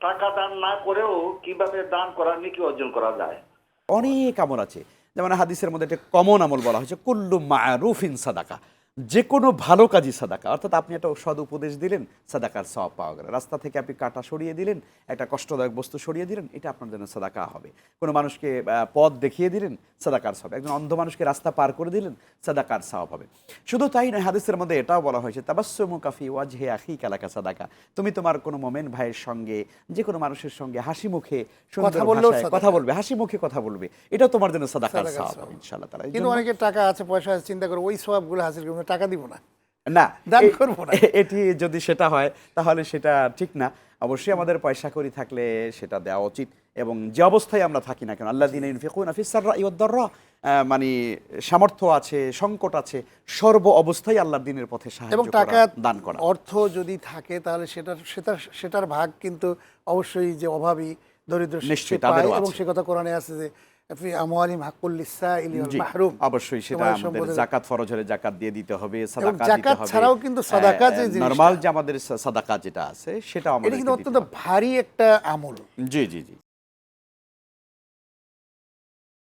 টাকা দান না করেও কীভাবে দান করার নেকি অর্জন করা যায়? অনেক আমল আছে। যেমন হাদিসের মধ্যে একটা কমন আমল বলা হয়েছে, কুল্লু মারুফিন সাদাকা। যে কোনো ভালো কাজই সাদাকা। অর্থাৎ আপনি একটা সদ উপদেশ দিলেন সাদাকার সব পাওয়া গেল। রাস্তা থেকে আপনি কাটা সরিয়ে দিলেন একটা কষ্টদায়ক বস্তু সরিয়ে দিলেন এটা আপনার জন্য সাদাকা হবে। কোনো মানুষকে পথ দেখিয়ে দিলেন সাদাকার সব একজন অন্ধ মানুষকে রাস্তা পার করে দিলেন সাদাকার সব হবে। শুধু তাই নয় হাদিসের মধ্যে এটাও বলা হয়েছে তাবাসমু কাফি ওয়াজহে আখি কালাকা সাদাকা। তুমি তোমার কোনো মোমেন ভাইয়ের সঙ্গে যে কোনো মানুষের সঙ্গে হাসি মুখে কথা বললেও কথা বলবে হাসি মুখে কথা বলবে। এটা তোমার জন্য সাদাকার সওয়াব। ইনশাআল্লাহ তাআলা। কিন্তু অনেকের টাকা আছে পয়সা আছে চিন্তা করে ওই সবগুলো হাসিল করব টাকা দিব না। না দান করব না। এটি যদি সেটা হয় তাহলে সেটা ঠিক না। অবশ্যই আমাদের পয়সা করি থাকলে সেটা দেওয়া উচিত। এবং যে অবস্থায় আমরা থাকি না কেন আল্লাহ দিন মানে সামর্থ্য আছে সংকট আছে সর্ব অবস্থায় আল্লাহর দিনের পথে সাহায্য এবং টাকা দান করা। অর্থ যদি থাকে তাহলে সেটা সেটা সেটার ভাগ কিন্তু অবশ্যই যে অভাবী দরিদ্র নিশ্চয়ই, এবং সে কথা কোরআনে আছে যে অবশ্যই সেটা আমাদের জাকাত ফরজ হলে জাকাত দিয়ে দিতে হবে সাদাকা দিতে হবে। ছাড়াও কিন্তু সাদাকা যে জিনিসটা- নরমাল যে আমাদের সা- সাদাকা যেটা আছে সেটা আমাদের কিন্তু অত্যন্ত ভারী একটা আমল। জি জি জি।